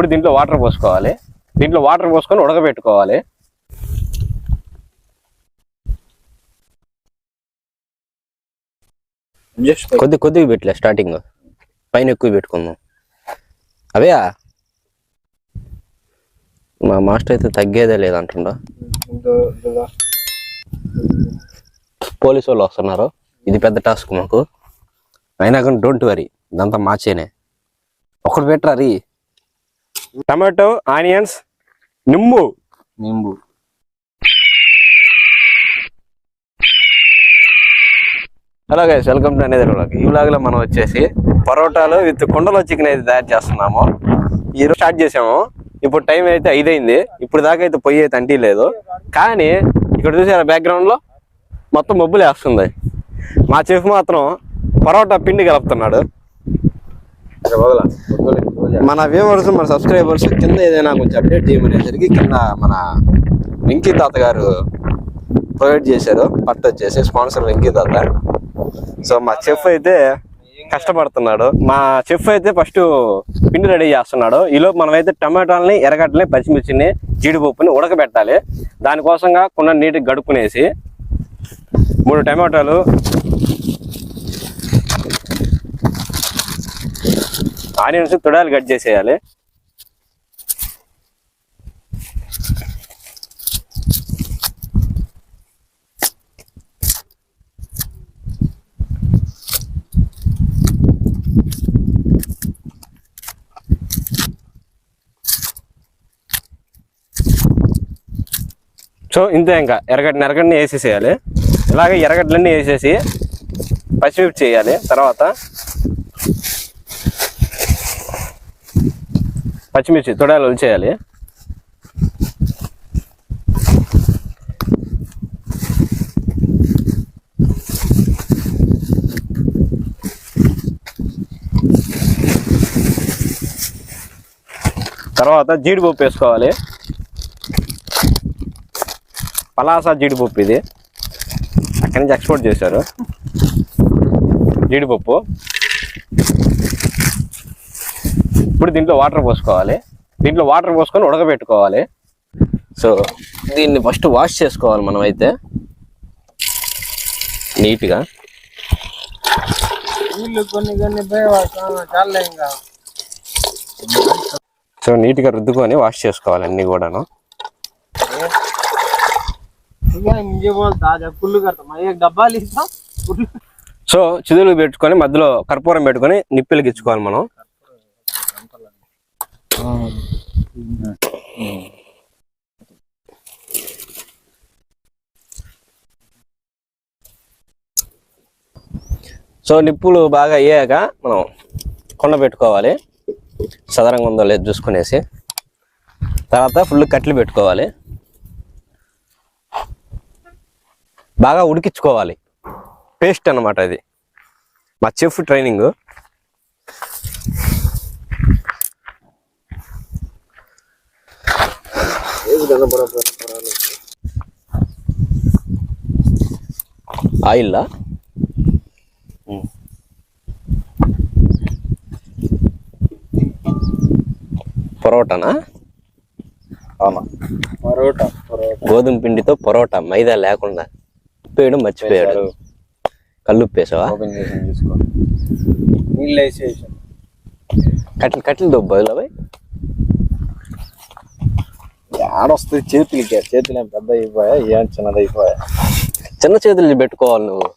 ఇప్పుడు దీంట్లో వాటర్ పోసుకోవాలి. దీంట్లో వాటర్ పోసుకొని ఉడకబెట్టుకోవాలి. జస్ట్ కొద్ది కొద్దిగా పెట్టలే స్టార్టింగ్ పైన ఎక్కువ పెట్టుకుందాం. అవే మా మాస్టర్ అయితే తగ్గేదే లేదంటుండ పోలీసు వాళ్ళు వస్తున్నారు. ఇది పెద్ద టాస్క్ మాకు. అయినా కానీ డోంట్ వరీ ఇదంతా మార్చేనే ఒకటి పెట్టరా రీ? టమాటో ఆనియన్స్ నిమ్ము నింబు. హలో గైస్ వెల్కమ్ టు అనేది వ్లాగ్ ఈ వ్లాగ్లో మనం వచ్చేసి పరోటాలు విత్ కుండలో చికెన్ అయితే తయారు చేస్తున్నాము. ఈ రోజు స్టార్ట్ చేసాము. ఇప్పుడు టైం అయితే ఐదైంది. ఇప్పుడు దాకా అయితే పొయ్యి అయితే అంటీ లేదు కానీ ఇక్కడ చూసారా బ్యాక్గ్రౌండ్లో? మొత్తం మబ్బులు వేస్తుంది. మా చెఫ్ మాత్రం పరోటా పిండి కలుపుతున్నాడు. మన వ్యూవర్స్ మన సబ్స్క్రైబర్స్ కింద ఏదైనా కొంచెం అప్డేట్ చేయమనేసరికి కింద మన వెంకీ తాత గారు ప్రొవైడ్ చేశారు పట్టు వచ్చేసి స్పాన్సర్ వెంకీ తాత. సో మా చెఫ్ అయితే కష్టపడుతున్నాడు. మా చెఫ్ అయితే ఫస్ట్ పిండి రెడీ చేస్తున్నాడు. ఈలో మనమైతే టమాటాలని ఎర్రగడ్డలని పచ్చిమిర్చిని జీడిపప్పుని ఉడకబెట్టాలి. దానికోసంగా కొన్ని నీటికి గడుపునేసి మూడు టమాటాలు ఆనియన్స్ తుడాలు కట్ చేసేయాలి. సో ఇంతే ఇంకా ఎర్రగడ్డ ఎరగడ్డని వేసేసేయాలి. ఇలాగే ఎరగడ్డలన్నీ వేసేసి పచ్చిమిర్చి చేయాలి తర్వాత. పచ్చిమిర్చి తొడాలు చేయాలి తర్వాత జీడిపప్పు వేసుకోవాలి. పలాసా జీడిపప్పు ఇది. అక్కడి నుంచి ఎక్స్పోర్ట్ చేశారు. జీడిపప్పు. ఇప్పుడు దీంట్లో వాటర్ పోసుకోవాలి. దీంట్లో వాటర్ పోసుకొని ఉడకబెట్టుకోవాలి. సో దీన్ని ఫస్ట్ వాష్ చేసుకోవాలి మనం అయితే నీట్గా సో నీట్గా రుద్దుకొని వాష్ చేసుకోవాలి అన్నీ కూడాను. సో చిదులు పెట్టుకొని మధ్యలో కర్పూరం పెట్టుకొని నిప్పిలకి ఇచ్చుకోవాలి మనం. సో నిప్పులు బాగా అయ్యాక మనం కొండ పెట్టుకోవాలి. సదరంగా ఉందో లేదు చూసుకునేసి. తర్వాత ఫుల్ కట్లు పెట్టుకోవాలి. బాగా ఉడికించుకోవాలి. పేస్ట్ అన్నమాట అది. మా చెఫ్ ట్రైనింగ్. ఆయిల్లా? పరోటానా? అవునా. పరోటా గోధుమ పిండితో పరోటా మైదా లేకుండా ఉప్పేయడం మర్చిపోయాడు. కళ్ళు ఉప్పేసావా వేసేసి కట్టెలు కట్టెలు దొబ్బ బదులు ఆడొస్తుంది చేతులకి. చేతులు ఏం పెద్ద అయిపోయా? ఏం చిన్నది అయిపోయా? చిన్న చేతులు పెట్టుకోవాలి నువ్వు.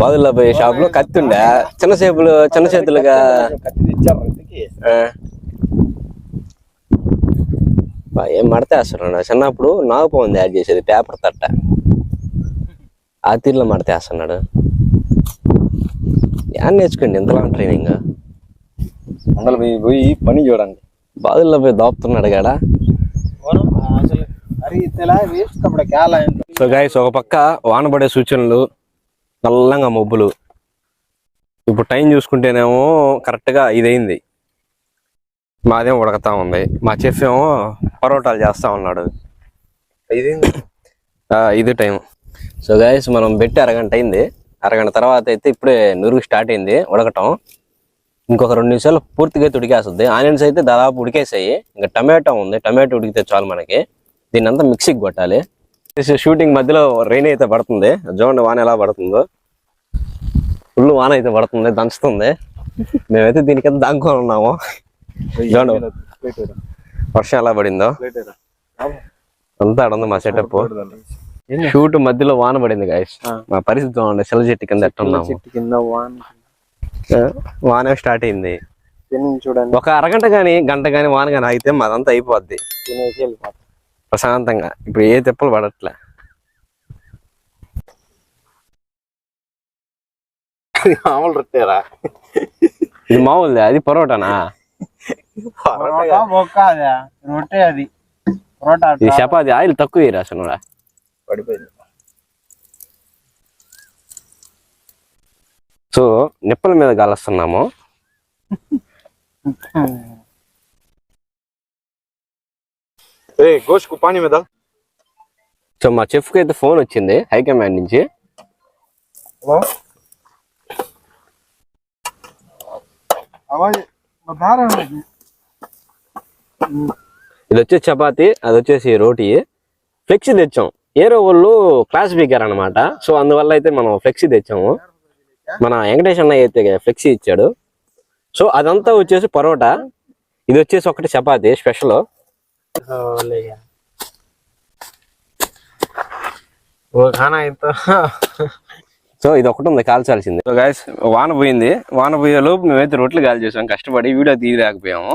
బాదుల్లో పోయే షాప్లో కత్తి ఉండే చిన్న చేపులు చిన్న చేతులుగా. ఏం మడతేస్తున్నాడు చిన్నప్పుడు నాగపోంది యాడ్ చేసేది పేపర్ తట్ట. ఆ తీరులో మడతేస్తున్నాడు యాడ్ నేర్చుకోండి ఇంతలా ట్రైనింగ్ అందులో పోయి పోయి పని చూడండి. బాదుల్లో పోయి దోపుతున్నాడు కాడా సో గాయస్ ఒక పక్క వానబడే సూచనలు నల్లంగా మబ్బులు. ఇప్పుడు టైం చూసుకుంటేనేమో కరెక్ట్గా ఇదైంది. మాదేమో ఉడకతా ఉంది. మా చెఫ్ ఏమో పరోటాలు చేస్తా ఉన్నాడు. ఇది టైం సో గాయస్ మనం పెట్టి అరగంట అయింది. అరగంట తర్వాత అయితే ఇప్పుడే నురుగు స్టార్ట్ అయింది. ఉడకటం. ఇంకొక రెండు నిమిషాలు పూర్తిగా అయితే ఉడికేస్తుంది. ఆనియన్స్ అయితే దాదాపు ఉడికేసాయి. ఇంకా టమాటో ఉంది. టమాటో ఉడికితే చాలు మనకి. దీన్ని అంతా మిక్సీకి కొట్టాలి. షూటింగ్ మధ్యలో రెయిన్ అయితే పడుతుంది. చూడండి వాన ఎలా పడుతుందో. ఫుల్ వాన అయితే పడుతుంది. దంచుతుంది. మేమైతే దీనికైతే దాక్కొని ఉన్నాము. చూడండి. వర్షం ఎలా పడిందో. అంతా ఉంది మా సెటప్ షూట్ మధ్యలో వాన పడింది గాయస్ మా పరిస్థితి చూడండి. సెల చెట్టు కింద ఎట్టున్నాము. వాన్ స్టార్ట్ అయింది. తిని చూడండి. ఒక అరగంట గాని గంట గాని వాన గాని ఆగితే మాదంతా అయిపోద్ది. తినేసి ప్రశాంతంగా. ఇప్పుడు ఏ తిప్పలు పడట్లే. మామూలు రొట్టెరా? ఇది మామూలుది అది పరోటానా? రొట్టె అది. పరోటా చపాతి ఆయిల్ తక్కువ అసలు పడిపోయింది. సో నిప్పుల మీద కాలుస్తున్నాము గోష్కు పానీ మీద. సో మా చెఫ్కి అయితే ఫోన్ వచ్చింది హైకమాండ్ నుంచి. ఇది వచ్చేసి చపాతి అది వచ్చేసి రోటీ. ఫ్లెక్సీ తెచ్చాం. ఏరో వాళ్ళు క్లాస్ స్పీకర్ అనమాట సో అందువల్ల అయితే మనం ఫ్లెక్సీ తెచ్చాము. మన వెంకటేష్ అన్న అయితే ఫ్లెక్సీ ఇచ్చాడు. సో అదంతా వచ్చేసి పరోటా. ఇది వచ్చేసి ఒకటి చపాతి స్పెషల్. సో ఇది ఒకటి ఉంది కాల్చాల్సింది. వాన పోయింది. వాన పోయేలోపు మేమైతే రొట్లు కాల్ చేసాం కష్టపడి వీడియో తీయలేకపోయాము.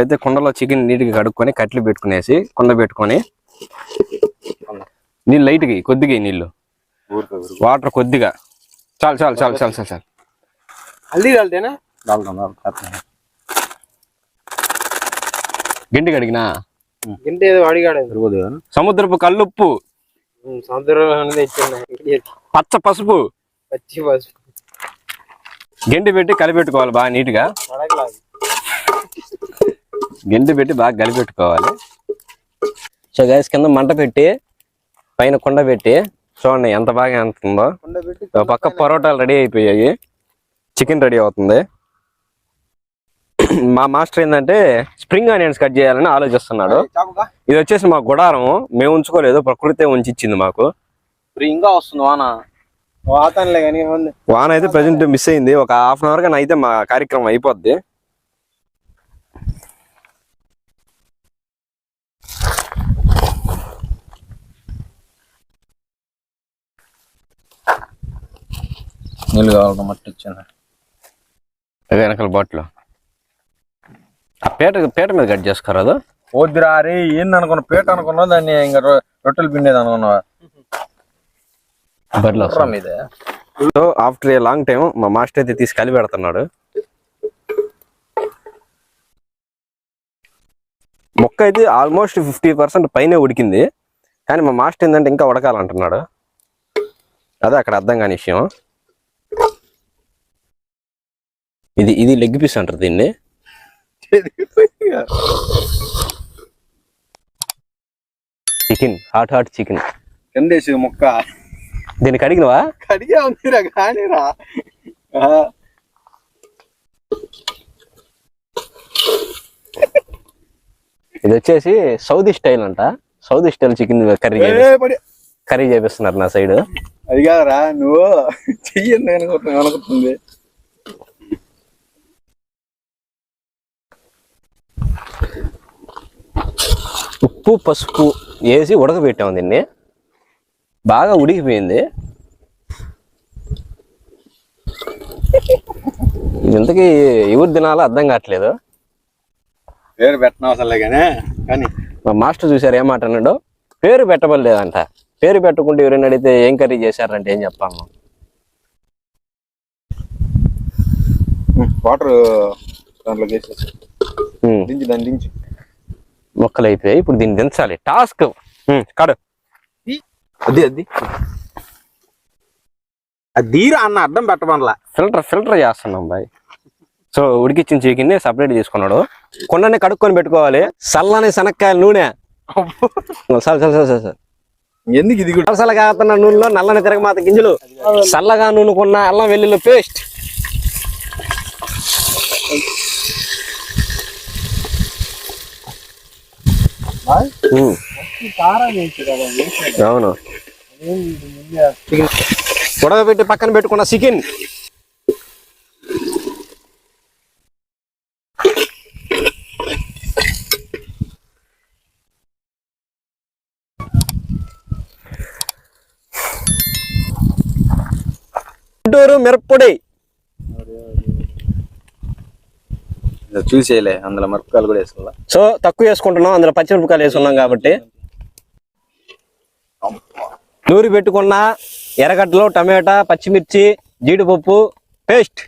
అయితే కుండలో చికెన్ నీట్గా కడుక్కొని కట్లు పెట్టుకునేసి కుండ పెట్టుకొని నీళ్ళు లైట్గా కొద్దిగా నీళ్ళు. వాటర్ కొద్దిగా. చాలు చాలు చాలు చాలు చాలు చాలు हल्दी डालते हैं ना डाल दो डाल खाते हैं గింటి కడిగినా గింటే ఏదో అడిగాడు తిరుగుదు సముద్రపు కల్లుప్పు సముద్రం అనేది ఇచ్చింది పచ్చ పసుపు పచ్చి పసుపు గెంటి పెట్టి కలిపెట్టుకోవాలి బాగా నీట్గా అడగలేదు గెంటి పెట్టి బాగా కలిపెట్టుకోవాలి సో గైస్ కింద మంట పెట్టి పైన కుండ పెట్టి చూడండి ఎంత బాగా ఎంత ఉందో కొండ పెట్టి ఒక పక్క పరోటాలు రెడీ అయిపోయాయి. చికెన్ రెడీ అవుతుంది. మా మాస్టర్ ఏంటంటే స్ప్రింగ్ ఆనియన్స్ కట్ చేయాలని ఆలోచిస్తున్నాడు. ఇది వచ్చేసి మా గుడారం. మేము ఉంచుకోలేదు ప్రకృతి ఉంచి ఇచ్చింది మాకు. ఇంకా వస్తుంది వాన. వాన అయితే ప్రజెంట్ మిస్ అయింది. ఒక హాఫ్ అన్ అవర్ కానీ అయితే మా కార్యక్రమం అయిపోద్ది. నీళ్ళు కావాలి మట్టి ఇచ్చాను అదే వెనకాల బాటిల్. ఆ పీట పీట మీద కట్ చేసుకోరాదు వద్దురా అరే ఏంది అనుకున్నా పేట అనుకున్నా దాన్ని ఇంకా రొ- రొట్టెలు పిండేది అనుకున్నావా? మీద. ఆఫ్టర్ ఏ లాంగ్ టైం మా మాస్టర్ అయితే తీసి కలిపి పెడుతున్నాడు. మొక్క అయితే ఆల్మోస్ట్ ఫిఫ్టీ పర్సెంట్ పైనే ఉడికింది. కానీ మా మాస్టర్ ఏంటంటే ఇంకా ఉడకాలంటున్నాడు. అదే అక్కడ అర్థం కాని విషయం. ఇది ఇది లెగ్ పీస్ అంటారు దీన్ని. Chicken hot hot chicken. కిందేసి మొక్క. దీన్ని కడిగినవా? కడిగా ఉందిరా కానీరా. ఇది వచ్చేసి సౌదీ స్టైల్ అంట. Saudi style chicken curry curry చేపిస్తున్నారు నా సైడ్. అది కాదురా నువ్వు అనుకుంటున్నా అనుకుంటుంది. ఉప్పు పసుపు వేసి ఉడకబెట్టాము దీన్ని. బాగా ఉడికిపోయింది. ఇంతకీ ఎవరు తినాలో అర్థం కావట్లేదు. పేరు పెట్టిన అవసరం లే కానీ. మా మాస్టర్ చూసారు ఏమాట అన్నాడు? పేరు పెట్టబడలేదంట. పేరు పెట్టకుంటే ఎవరైనా అడిగితే ఏం కర్రీ చేశారంటే ఏం చెప్పాను వాటర్ ఉమ్, దించి దాన్ని దించి. మొక్కలు అయిపోయాయి ఇప్పుడు దీన్ని దించాలి. టాస్క్. కాడు. అది అది. అది తీరా అన్న అడ్డం పెట్టమనలా. ఫిల్టర్ ఫిల్టర్ చేస్తున్నాం బాయ్. సో ఉడికిచ్చిన చికెన్ సపరేట్ తీసుకున్నాడు. కొండనే కడుక్కొని పెట్టుకోవాలి. చల్లని శనక్కాయల నూనె. సార్ సార్ సార్ సార్ ఎందుకు ఇది కూడా? కాగుతున్న నూనెలో నల్లని తిరగమాత గింజలు. చల్లగా నూనెకున్న అల్లం వెల్లుల్లి పేస్ట్ ఉమ్, కారం వేసి కదా వేసి అవును. ఏం పెట్టి ఉడకబెట్టి పక్కన పెట్టుకున్న చికెన్ గుంటూరు మిరప్పొడి. చూసేయలే అందులో మిరపకాయలు కూడా వేసుకోవాలా? సో తక్కువ వేసుకుంటున్నాం అందులో పచ్చిమిరపకాయలు వేసుకున్నాం కాబట్టి. నూరి పెట్టుకున్న ఎర్రగడ్డలు టమాటా పచ్చిమిర్చి జీడిపప్పు పేస్ట్.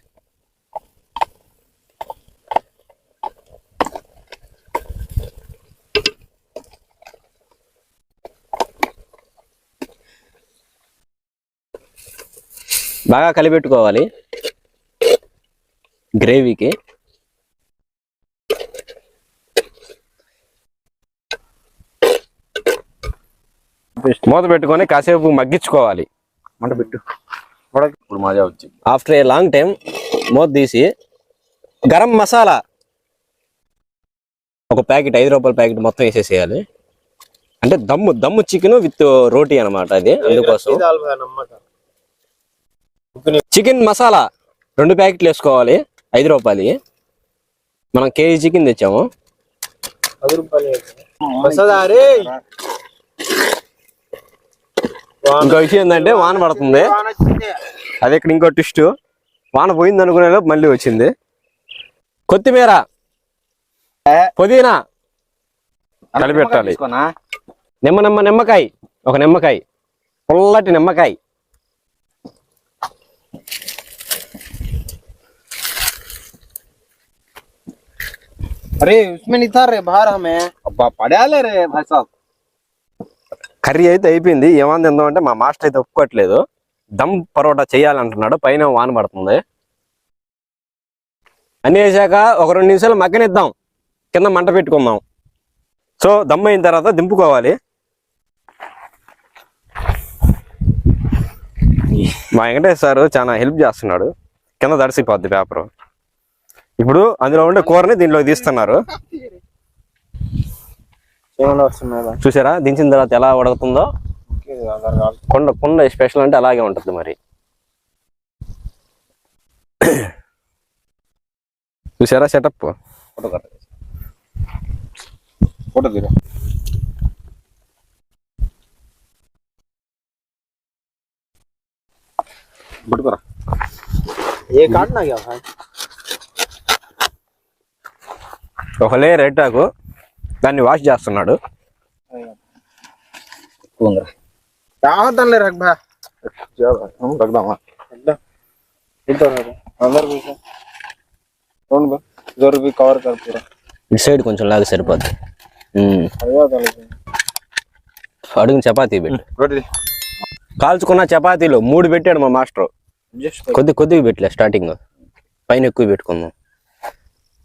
బాగా కలిపెట్టుకోవాలి. గ్రేవీకి. మూత పెట్టుకొని కాసేపు మగ్గించుకోవాలి. మంట పెట్టు. ఇప్పుడు మజా వచ్చి. ఆఫ్టర్ ఏ లాంగ్ టైం మూత తీసి గరం మసాలా ఒక ప్యాకెట్ ఐదు రూపాయల ప్యాకెట్ మొత్తం వేసేసేయాలి. అంటే దమ్ము దమ్ము చికెన్ విత్ రోటీ అన్నమాట అది అందుకోసం. చికెన్ మసాలా రెండు ప్యాకెట్లు వేసుకోవాలి ఐదు రూపాయలు మనం కేజీ చికెన్ తెచ్చాము. పది రూపాయలు ఇంకో విషయం ఏంటంటే వాన పడుతుంది అది ఇక్కడ ఇంకో ట్విస్ట్ వాన పోయింది అనుకునే లోపు మళ్ళీ వచ్చింది కొత్తిమీర పుదీనా కలిపెట్టాలి నిమ్మ నిమ్మ నిమ్మకాయ ఒక నిమ్మకాయ పుల్లటి నిమ్మకాయ अरे उसमें नहीं था रे बाहर हमें अब्बा पड़ा ले रे भाई साहब కర్రీ అయితే అయిపోయింది. ఏమని తిందామంటే మా మాస్టర్ అయితే ఒప్పుకోవట్లేదు. దమ్ పరోటా చేయాలంటున్నాడు. పైన వాన పడుతుంది. అన్ని వేసాక ఒక రెండు నిమిషాలు మగ్గనిద్దాం. కింద మంట పెట్టుకుందాం. సో దమ్ అయిన తర్వాత దింపుకోవాలి. మా వెంకటేష్ సార్ చాలా హెల్ప్ చేస్తున్నాడు. కింద దడిసిపోద్ది పేపరు. ఇప్పుడు అందులో ఉండే కూరని దీంట్లో తీస్తున్నారు. చూసారా? దించిన తర్వాత ఎలా ఉడుకుతుందో? కొండ కొండ స్పెషల్ అంటే అలాగే ఉంటుంది మరి. చూసారా సెటప్ ఫోటో తీరా? ఏ కాడు నాకు ఒకలే రెడ్ ఆకు దాన్ని వాష్ చేస్తున్నాడు. బా. కవర్ ఇటు సైడ్ కొంచెం లాగా సరిపోద్ది. అడుగు చపాతీ పెట్టి. కాల్చుకున్న చపాతీలు మూడు పెట్టాడు మా మాస్టర్. కొద్ది కొద్దిగా పెట్టలే స్టార్టింగ్. పైన ఎక్కువ పెట్టుకుందాం.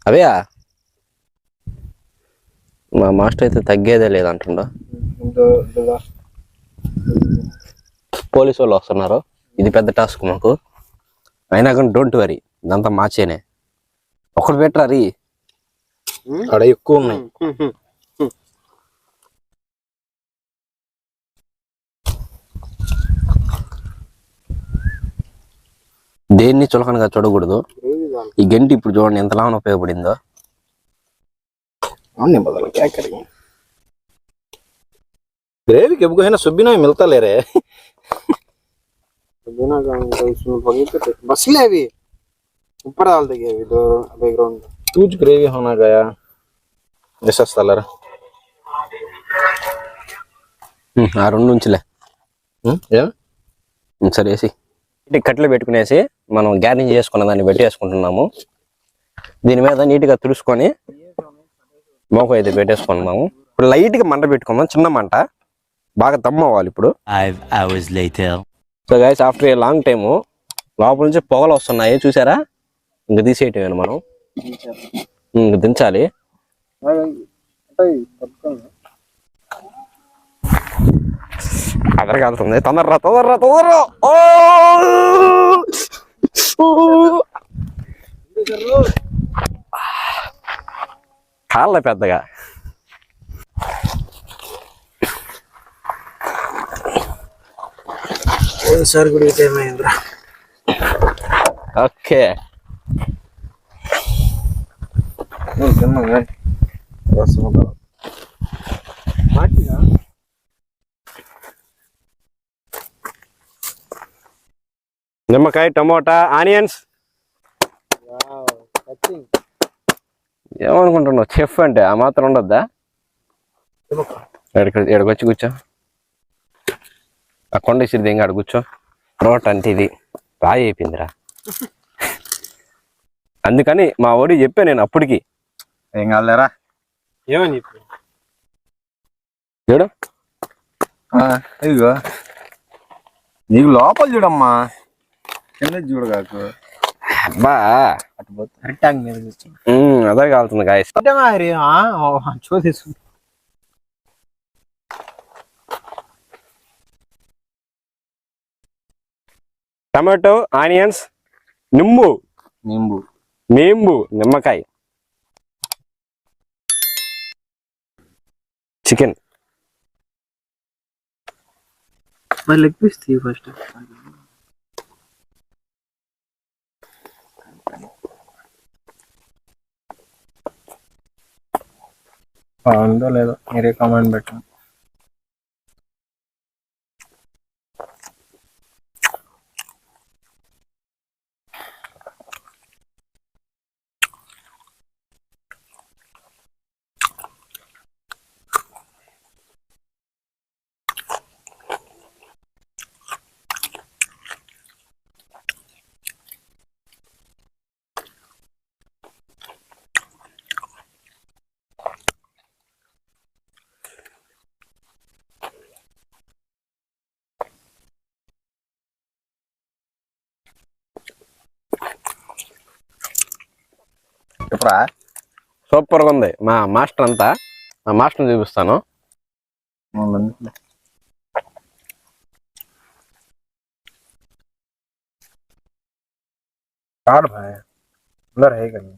అవే మా మాస్టర్ అయితే తగ్గేదే లేదంటుండ. పోలీసు వాళ్ళు వస్తున్నారు. ఇది పెద్ద టాస్క్ మాకు. అయినా కానీ డోంట్ వరీ ఇదంతా మాచేనే ఒకటి పెట్టరా రీ? అక్కడ ఎక్కువ ఉన్నాయి. దేన్ని చులకనగా చూడకూడదు. ఈ గంటి ఇప్పుడు చూడండి ఎంతలా ఉపయోగపడిందో. हमने बदल क्या करेंगे ग्रेवी के है ना सुबीना में मिलता ले रहे सुबीना का इसमें पनीर तो बस ले अभी ऊपर डाल देंगे अभी दो बैकग्राउंड तुझ ग्रेवी होना गया ऐसा सलर ఉమ్, ఆ రెండు ఉంచులే या ఉమ్, సరే వేసి ఇటు కట్టెలు పెట్టుకునేసి మనం గ్యారింగ్ చేసుకున్న దాన్ని పెట్టేసుకుంటున్నాము దీని మీద నీట్గా తుడుచుకొని మోక అయితే పెట్టేసుకున్నాము ఇప్పుడు లైట్గా మంట పెట్టుకుందాం చిన్న మంట. బాగా దమ్ అవ్వాలి ఇప్పుడు. So guys after a long time లోపల నుంచి పొగలు వస్తున్నాయి చూసారా? ఇంక తీసేయటమేనా మనం. ఇంక దించాలి. అదర కాలుతుంది తొందరరా తొందరరా తొందరరా. ఓ! ఓ! చాలా పెద్దగా. సార్ టైం అయిందిరా ఓకే. నిమ్మకాయ టమోటా ఆనియన్స్. ఏమనుకుంటున్నావు? చెఫ్ అంటే ఆ మాత్రం ఉండొద్దా? వచ్చి కూర్చో. ఆ కొండ ఇసిరి దింగి ఆడ కూర్చో. రోట్ అంటే ఇది రాయి అయిపోయిందిరా. అందుకని మా ఓడి చెప్పా నేను అప్పటికి. ఏం కాలేరా ఏమని చెప్పి? చూడు ఇదిగో. నీకు లోపల చూడమ్మా. కింద చూడు కాకు. అబ్బా. మీద అదే గాయస్ మరి చూసేసు టమాటో ఆనియన్స్ నింబు. నింబు. నింబు నిమ్మకాయ. చికెన్. మరి లెగ్ పీస్ తీ ఫస్ట్ బాగుందో లేదో మీరే కామెంట్ పెట్టండి. చెప్పరా సూపర్గా ఉంది మా మాస్టర్ అంతా మా మాస్టర్ని చూపిస్తాను. కాదు భాయ్ అందరు है కదా